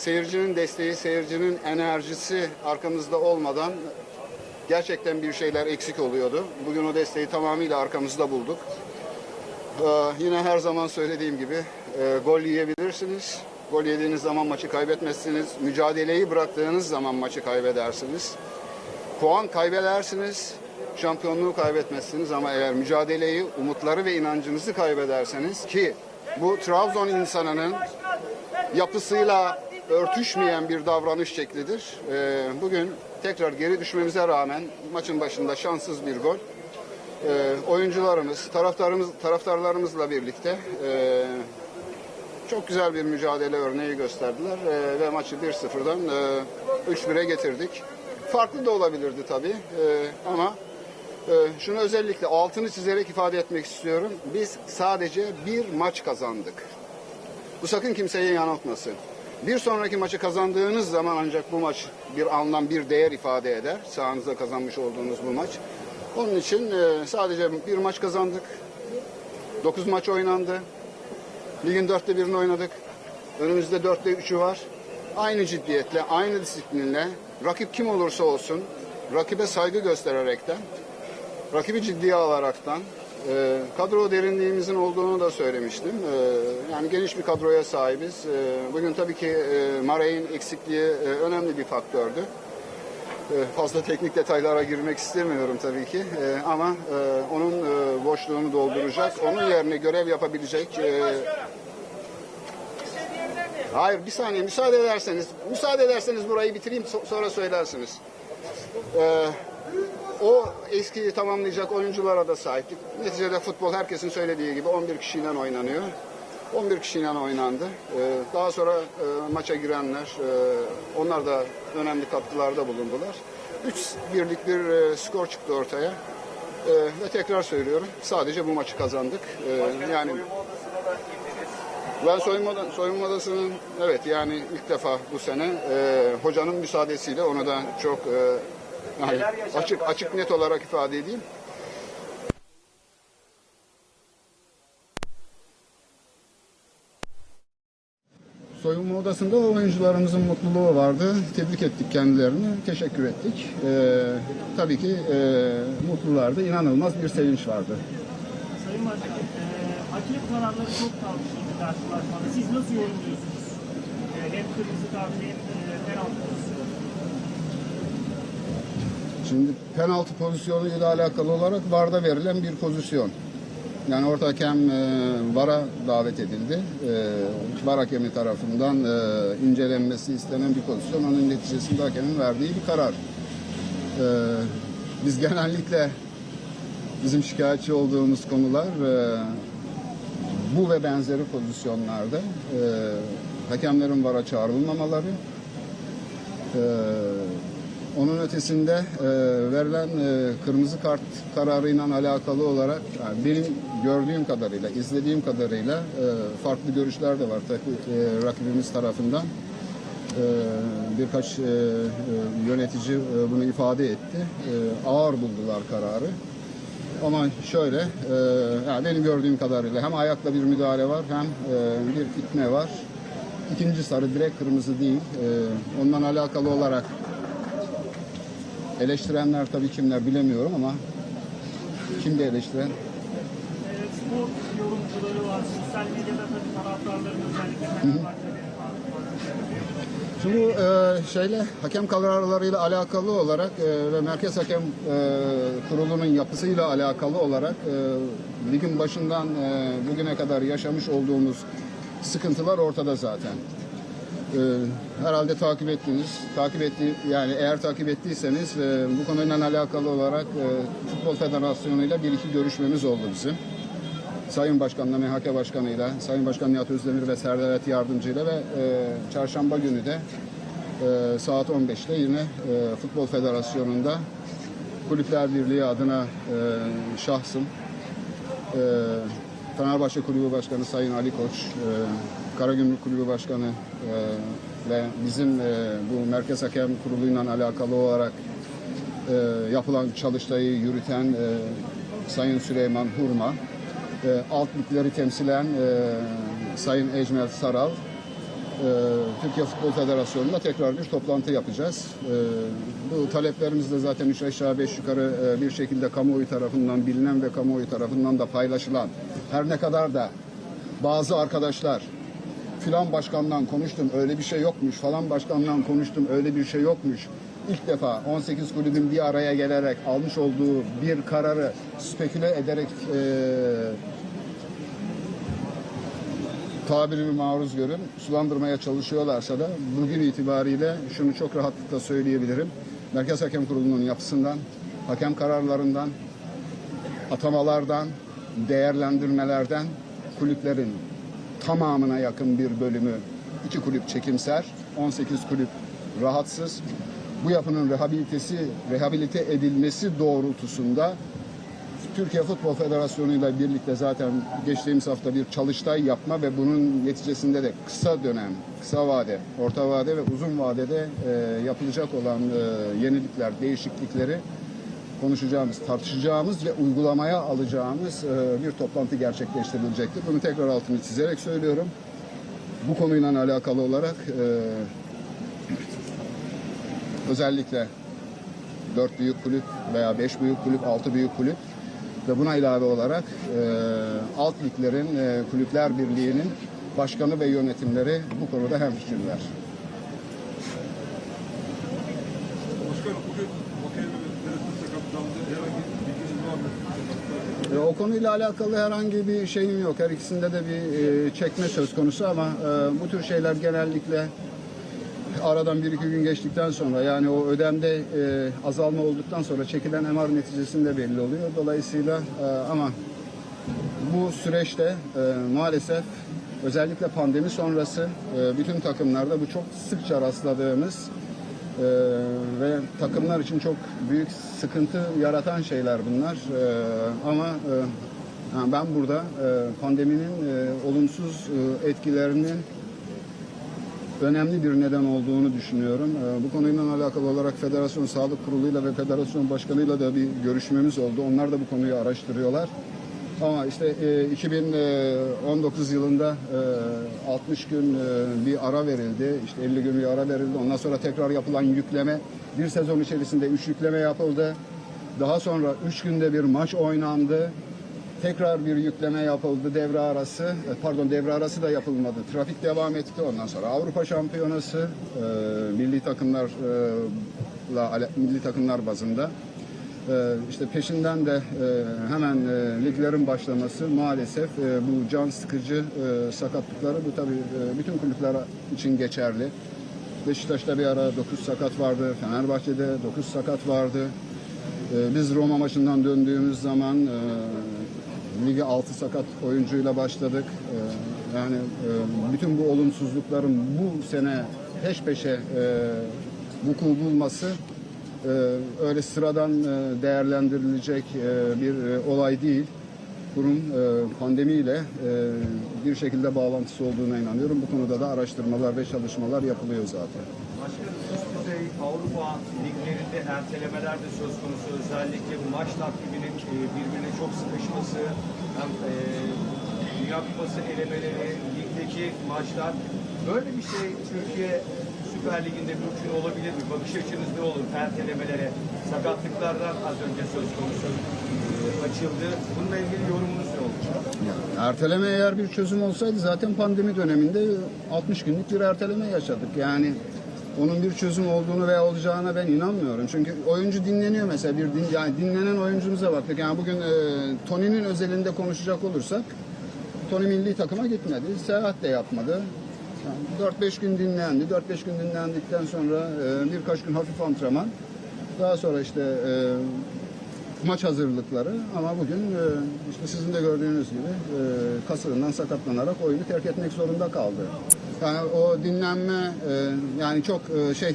seyircinin desteği, seyircinin enerjisi arkamızda olmadan gerçekten bir şeyler eksik oluyordu. Bugün o desteği tamamıyla arkamızda bulduk. Ee, yine her zaman söylediğim gibi e, gol yiyebilirsiniz. Gol yediğiniz zaman maçı kaybetmezsiniz. Mücadeleyi bıraktığınız zaman maçı kaybedersiniz. Puan kaybedersiniz, şampiyonluğu kaybetmezsiniz ama eğer mücadeleyi, umutları ve inancınızı kaybederseniz ki bu Trabzon insanının yapısıyla örtüşmeyen bir davranış şeklidir. Ee, bugün tekrar geri düşmemize rağmen maçın başında şanssız bir gol. Ee, oyuncularımız, taraftarımız, taraftarlarımızla birlikte e, çok güzel bir mücadele örneği gösterdiler Ee, ve maçı 1-0'dan e, 3-1'e getirdik. Farklı da olabilirdi tabii Ee, ama e, şunu özellikle altını çizerek ifade etmek istiyorum. Biz sadece bir maç kazandık. Bu sakın kimseyi yanıltmasın. Bir sonraki maçı kazandığınız zaman ancak bu maç bir anlam, bir değer ifade eder. Sahanızda kazanmış olduğunuz bu maç. Onun için e, sadece bir maç kazandık. 9 maç oynandı. Ligin dörtte birini oynadık. Önümüzde dörtte üçü var. Aynı ciddiyetle, aynı disiplinle, rakip kim olursa olsun, rakibe saygı göstererekten, rakibi ciddiye alaraktan, e, kadro derinliğimizin olduğunu da söylemiştim. E, yani geniş bir kadroya sahibiz. E, bugün tabii ki e, eksikliği e, önemli bir faktördü. E, fazla teknik detaylara girmek istemiyorum tabii ki E, ama e, onun e, boşluğunu dolduracak, onun yerine görev yapabilecek e, Hayır bir saniye müsaade ederseniz müsaade ederseniz burayı bitireyim so- sonra söylersiniz. Ee, o eskiyi tamamlayacak oyunculara da sahiptik. Neticede futbol herkesin söylediği gibi 11 kişiyle oynanıyor. 11 kişiyle oynandı. Ee, daha sonra e, maça girenler, e, onlar da önemli katkılarda bulundular. 3 birlik bir e, skor çıktı ortaya. E, ve tekrar söylüyorum, sadece bu maçı kazandık. E, yani ben soyunma, soyunma odasının evet yani ilk defa bu sene e, hocanın müsaadesiyle onu da çok e, yani açık açık net olarak ifade edeyim. Soyunma odasında oyuncularımızın mutluluğu vardı. Tebrik ettik kendilerini, teşekkür ettik. E, tabii ki e, mutlulardı, inanılmaz bir sevinç vardı. Sayın Başkan, e, hakem kararları çok tartışıldı karşılaşmada. Siz nasıl yorumluyorsunuz? E, hem kırmızı kart hem e, penaltı. Şimdi penaltı pozisyonuyla alakalı olarak VAR'da verilen bir pozisyon. Yani orta hakem e, VAR'a davet edildi. E, VAR hakemi tarafından e, incelenmesi istenen bir pozisyon. Onun neticesinde hakemin verdiği bir karar. E, biz genellikle bizim şikayetçi olduğumuz konular e, bu ve benzeri pozisyonlarda e, hakemlerin VAR'a çağrılmamaları, ee, onun ötesinde e, verilen e, kırmızı kart kararıyla alakalı olarak yani benim gördüğüm kadarıyla, izlediğim kadarıyla e, farklı görüşler de var tabii, e, rakibimiz tarafından. E, birkaç e, e, yönetici e, bunu ifade etti. E, ağır buldular kararı. Ama şöyle, e, yani benim gördüğüm kadarıyla hem ayakla bir müdahale var hem e, bir itme var. İkinci sarı direkt kırmızı değil. E, ondan alakalı olarak eleştirenler tabii kimler bilemiyorum ama kimdi eleştiren? Spor yorumcuları var. Sosyal medyada tabii taraftarların özellikle Fenerbahçe'de Şimdi bu e, şeyle hakem kararlarıyla alakalı olarak e, ve merkez hakem e, kurulunun yapısıyla alakalı olarak e, ligin başından e, bugüne kadar yaşamış olduğumuz sıkıntılar ortada zaten. E, herhalde takip ettiniz. Takip etti yani eğer takip ettiyseniz e, bu konuyla alakalı olarak e, Futbol Federasyonu'yla bir iki görüşmemiz oldu bizim. Sayın Başkan'la, MHK Başkanı'yla, Sayın Başkan Nihat Özdemir ve Serdavet Yardımcı'yla ve e, çarşamba günü de e, saat 15'te yine e, Futbol Federasyonu'nda Kulüpler Birliği adına e, şahsım, e, Fenerbahçe Kulübü Başkanı Sayın Ali Koç, e, Karagümrük Kulübü Başkanı e, ve bizim e, bu Merkez Hakem Kurulu'yla alakalı olarak e, yapılan çalıştayı yürüten e, Sayın Süleyman Hurma, e, alt ligleri temsilen e, Sayın Ecmel Saral, Türkiye Futbol Federasyonu'nda tekrar bir toplantı yapacağız. E, bu taleplerimiz de zaten üç aşağı beş yukarı e, bir şekilde kamuoyu tarafından bilinen ve kamuoyu tarafından da paylaşılan. Her ne kadar da bazı arkadaşlar filan başkandan konuştum öyle bir şey yokmuş falan başkandan konuştum öyle bir şey yokmuş. İlk defa 18 kulübün bir araya gelerek almış olduğu bir kararı speküle ederek e, tabirimi maruz görün sulandırmaya çalışıyorlarsa da bugün itibariyle şunu çok rahatlıkla söyleyebilirim. Merkez Hakem Kurulu'nun yapısından, hakem kararlarından, atamalardan, değerlendirmelerden kulüplerin tamamına yakın bir bölümü iki kulüp çekimser, 18 kulüp rahatsız. Bu yapının rehabilitesi, rehabilite edilmesi doğrultusunda Türkiye Futbol Federasyonu ile birlikte zaten geçtiğimiz hafta bir çalıştay yapma ve bunun neticesinde de kısa dönem, kısa vade, orta vade ve uzun vadede e, yapılacak olan e, yenilikler, değişiklikleri konuşacağımız, tartışacağımız ve uygulamaya alacağımız e, bir toplantı gerçekleştirilecektir. Bunu tekrar altını çizerek söylüyorum. Bu konuyla alakalı olarak e, özellikle dört büyük kulüp veya beş büyük kulüp, altı büyük kulüp ve buna ilave olarak e, alt liglerin kulüpler birliğinin başkanı ve yönetimleri bu konuda hemfikirler. Başkanım bugün Bakay Mehmetler'in sakatlandı. Herhangi bir bilginiz var mı? E, O konuyla alakalı herhangi bir şeyim yok. Her ikisinde de bir e, çekme söz konusu ama e, bu tür şeyler genellikle aradan bir iki gün geçtikten sonra yani o ödemde e, azalma olduktan sonra çekilen MR neticesinde belli oluyor. Dolayısıyla e, ama bu süreçte e, maalesef özellikle pandemi sonrası e, bütün takımlarda bu çok sıkça rastladığımız e, ve takımlar için çok büyük sıkıntı yaratan şeyler bunlar. E, ama e, ben burada e, pandeminin e, olumsuz e, etkilerinin önemli bir neden olduğunu düşünüyorum. Ee, Bu konuyla alakalı olarak Federasyon Sağlık Kurulu'yla ve Federasyon Başkanı'yla da bir görüşmemiz oldu. Onlar da bu konuyu araştırıyorlar. Ama işte e, 2019 yılında e, 60 gün e, bir ara verildi. İşte 50 gün bir ara verildi. Ondan sonra tekrar yapılan yükleme. Bir sezon içerisinde 3 yükleme yapıldı. Daha sonra 3 günde bir maç oynandı. Tekrar bir yükleme yapıldı devre arası. e, Pardon devre arası da yapılmadı. Trafik devam etti. Ondan sonra Avrupa Şampiyonası e, milli takımlarla ale- milli takımlar bazında. E, işte peşinden de e, hemen e, liglerin başlaması maalesef e, bu can sıkıcı sakatlıkları bu tabii e, bütün kulüpler için geçerli. Beşiktaş'ta bir ara 9 sakat vardı. Fenerbahçe'de 9 sakat vardı. Ee, Biz Roma maçından döndüğümüz zaman lige 6 sakat oyuncuyla başladık. Ee, Yani bütün bu olumsuzlukların bu sene peş peşe vuku bulması öyle sıradan e, değerlendirilecek e, bir e, olay değil. Bunun pandemiyle bir şekilde bağlantısı olduğuna inanıyorum. Bu konuda da araştırmalar ve çalışmalar yapılıyor zaten. Başkanım üst düzey Avrupa liglerinde ertelemeler de söz konusu. Özellikle maç takviminin birbirine çok sıkışması, hem Dünya Kupası elemeleri, ligdeki maçlar. Böyle bir şey Türkiye Süper Ligi'nde mümkün olabilir mi? Bakış açınız ne olur ertelemelere? Sakatlıklardan az önce söz konusu e, açıldı. Bununla ilgili yorumunuz ne olur? Yani erteleme eğer bir çözüm olsaydı zaten pandemi döneminde 60 günlük bir erteleme yaşadık. Yani onun bir çözüm olduğunu veya olacağına ben inanmıyorum. Çünkü oyuncu dinleniyor mesela bir din, yani dinlenen oyuncumuza baktık. Yani bugün e, Tony'nin özelinde konuşacak olursak Tony milli takıma gitmedi. Seyahat de yapmadı. Yani 4-5 gün dinlendi. 4-5 gün dinlendikten sonra e, birkaç gün hafif antrenman. Daha sonra işte e, maç hazırlıkları ama bugün e, işte sizin de gördüğünüz gibi e, kasığından sakatlanarak oyunu terk etmek zorunda kaldı. Yani o dinlenme e, yani çok şey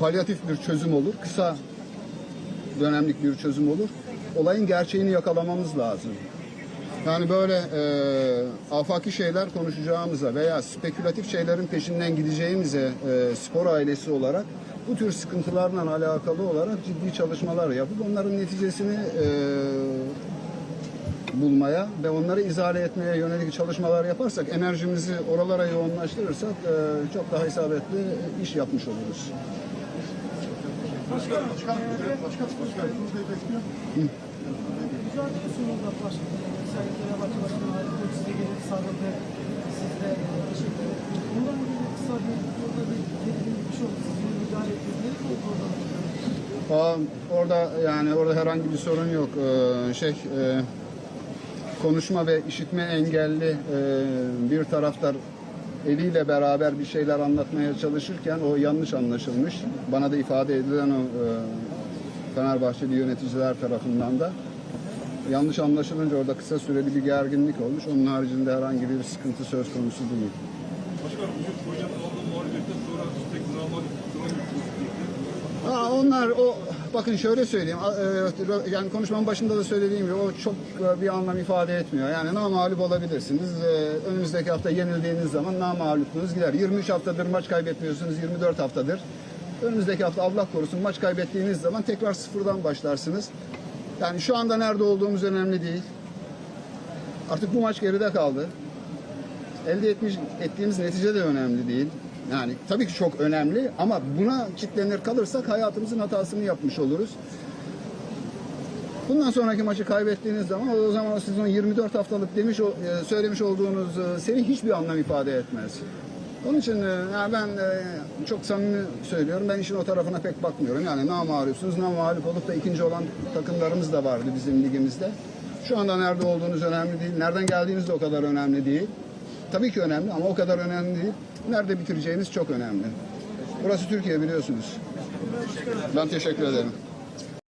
palyatif bir çözüm olur. Kısa dönemlik bir çözüm olur. Olayın gerçeğini yakalamamız lazım. Yani böyle e, afaki şeyler konuşacağımıza veya spekülatif şeylerin peşinden gideceğimize e, spor ailesi olarak bu tür sıkıntılarla alakalı olarak ciddi çalışmalar yapıp onların neticesini e, bulmaya ve onları izale etmeye yönelik çalışmalar yaparsak, enerjimizi oralara yoğunlaştırırsak e, çok daha isabetli iş yapmış oluruz. Mücadele sonunda başkanı, Sayın Fenerbahçe Başkanı Ali Koç size gelip sarıldı. Siz de teşekkür ettiniz. Bundan böyle kısa bir orada bir gerilim bir şey oldu. Sizin müdahale ettiniz. Neler oldu orada? Orada yani orada herhangi bir sorun yok. Ee, şey e, konuşma ve işitme engelli e, bir taraftar eliyle beraber bir şeyler anlatmaya çalışırken o yanlış anlaşılmış. Bana da ifade edilen o e, Fenerbahçeli yöneticiler tarafından da yanlış anlaşılınca orada kısa süreli bir gerginlik olmuş. Onun haricinde herhangi bir sıkıntı söz konusu değil. Başkanım bugün sonra namalip Aa, onlar o bakın şöyle söyleyeyim e, yani konuşmanın başında da söylediğim gibi o çok e, bir anlam ifade etmiyor. Yani namağlup olabilirsiniz. E, Önümüzdeki hafta yenildiğiniz zaman namağluplığınız gider. 23 haftadır maç kaybetmiyorsunuz 24 haftadır. Önümüzdeki hafta Allah korusun maç kaybettiğiniz zaman tekrar sıfırdan başlarsınız. Yani şu anda nerede olduğumuz önemli değil. Artık bu maç geride kaldı elde etmiş, ettiğimiz netice de önemli değil. Yani tabii ki çok önemli ama buna kitlenir kalırsak hayatımızın hatasını yapmış oluruz. Bundan sonraki maçı kaybettiğiniz zaman o zaman sizin o 24 haftalık demiş e, söylemiş olduğunuz e, seri hiçbir anlam ifade etmez. Onun için e, yani ben e, çok samimi söylüyorum. Ben işin o tarafına pek bakmıyorum. Yani namalupsunuz. Namalip olup da ikinci olan takımlarımız da vardı bizim ligimizde. Şu anda nerede olduğunuz önemli değil. Nereden geldiğiniz de o kadar önemli değil. Tabii ki önemli ama o kadar önemli değil. Nerede bitireceğiniz çok önemli. Burası Türkiye biliyorsunuz. Ben teşekkür ederim.